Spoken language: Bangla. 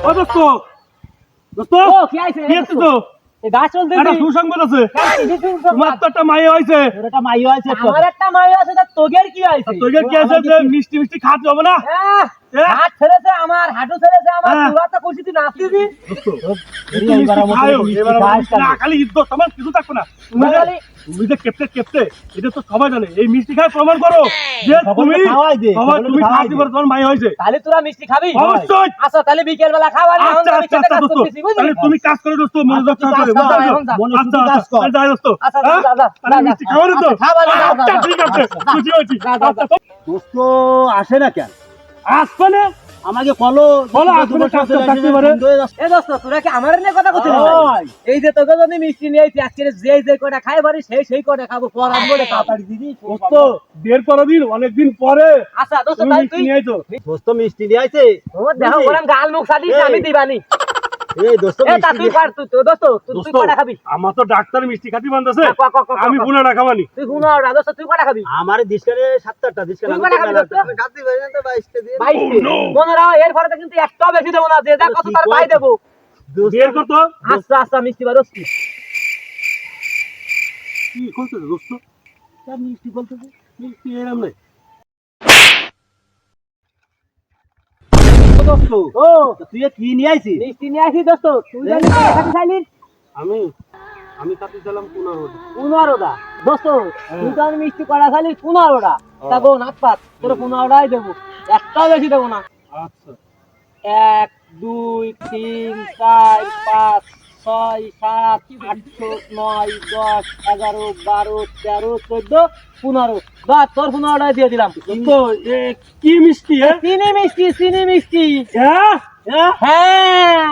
ও দোস্ত। দোস্ত কি আইছে? কি হচ্ছে তো? গাছ চলতে একটা সুসংবাদ আছে। তোমার তো একটা মায়ে হয়েছে এটা মাইও আছে তো। আমার একটা মাই আছে তা তোগের কি আইছে? তোকে কি আছে যে মিষ্টি মিষ্টি খাওয়াতে হবে না? আহ, হ্যাঁ? হাত ছেড়েছে আমার হাঁটু ছেড়েছে আমার হ্যাঁ। তো খুশি তুই নাচতি দি খালি ইজ্জত, আমার কিছু থাকবে না। তুমি যে- কেপটে কেপটে এটা তো সবাই জানে এই মিষ্টি খায় প্রমাণ করো যে তুমি খাওয়াই দে, সবাই তুমি খাওয়াই খাওয়াতে তোমার মাই হয়েছে। তাহলে তোরা মিষ্টি খাবি? অবশ্যই। আচ্ছা তাহলে বিকেল বেলা খাওয়া এখন আচ্ছা আমি আচ্ছা খেতে আচ্ছা কাজ দোস্ত। করতেছি বুঝলি? তাহলে তুমি কাজ করে দোস্ত আচ্ছা, বুঝতে কর, পারছ? মনে আচ্ছা কাজ আচ্ছা কর। তাহলে যাই দোস্ত। আচ্ছা, হ্যাঁ? যা, যা, তাহলে মিষ্টি তো আচ্ছা, খাওয়া, যা, যা, আচ্ছা ঠিক আছে খুশি হয়েছি আচ্ছা। দোস্ত আসে না কেন? আসবে না? আমাকে বলো বলো, আসলে কাজটা থাকতে পারে। এ দোস্ত তোরা কি আমার নিয়ে কথা কইছিস এই যে তোকে যদি মিষ্টি নিয়ে আইছি আজকে যে যে কটা খাই পারি সেই সেই কটা খাব। পর আসব রে তাড়াতাড়ি দিদি দোস্ত দের পর দিন অনেকদিন পরে আচ্ছা দোস্ত তাই তুই নিয়ে আইছো। দোস্ত মিষ্টি নিয়ে আইছে। তোমার দেখো? গাল মুখ সাদি আমি দিবানি। এই দোস্ত মিষ্টি তুই নিয়ে- তুই দোস্ত তুই তুই খাবি? আমার তো ডাক্তার মিষ্টি খাতি বান্ধছে ক, ক, ক, ক, আমি ক। না খাবানি। তুই গুণ আর দোস্ত তুই কটা খাবি? আমার ডিসকারে সাতটা ডিসকারে তুই কটা খাবি দোস্ত? বাইশটি মনে রাখো এর ফলে কিন্তু একটাও বেশি দেবো না যে যা কত তার তাই দেবো। বের করতো আচ্ছা আচ্ছা মিষ্টি বা দোস্ত। কি দোস্ত? মিষ্টি বলতে মিষ্টি এরম নেই। দোস্ত। ও। তুই কি নিয়ে আইছিস? মিষ্টি নিয়ে আসি দোস্ত। তুই জানি কটা খাবি আমি? আমি খাতে ছিলাম পনেরো পনেরোটা দোস্ত তুই তো মিষ্টি কটা খাইলিস পনেরোটা তা গো নাচ পাত তোর পনেরোটাই দেবো। একটাও বেশি দেবো না। আচ্ছা। এক দুই তিন চার পাঁচ ছয় সাত আটশো নয় দশ এগারো বারো তেরো চোদ্দ পনেরো। বা তোর পনেরোটা দিয়ে দিলাম। তো কি মিষ্টি হ্যাঁ? চিনি মিষ্টি চিনি মিষ্টি। হ্যাঁ? হ্যাঁ।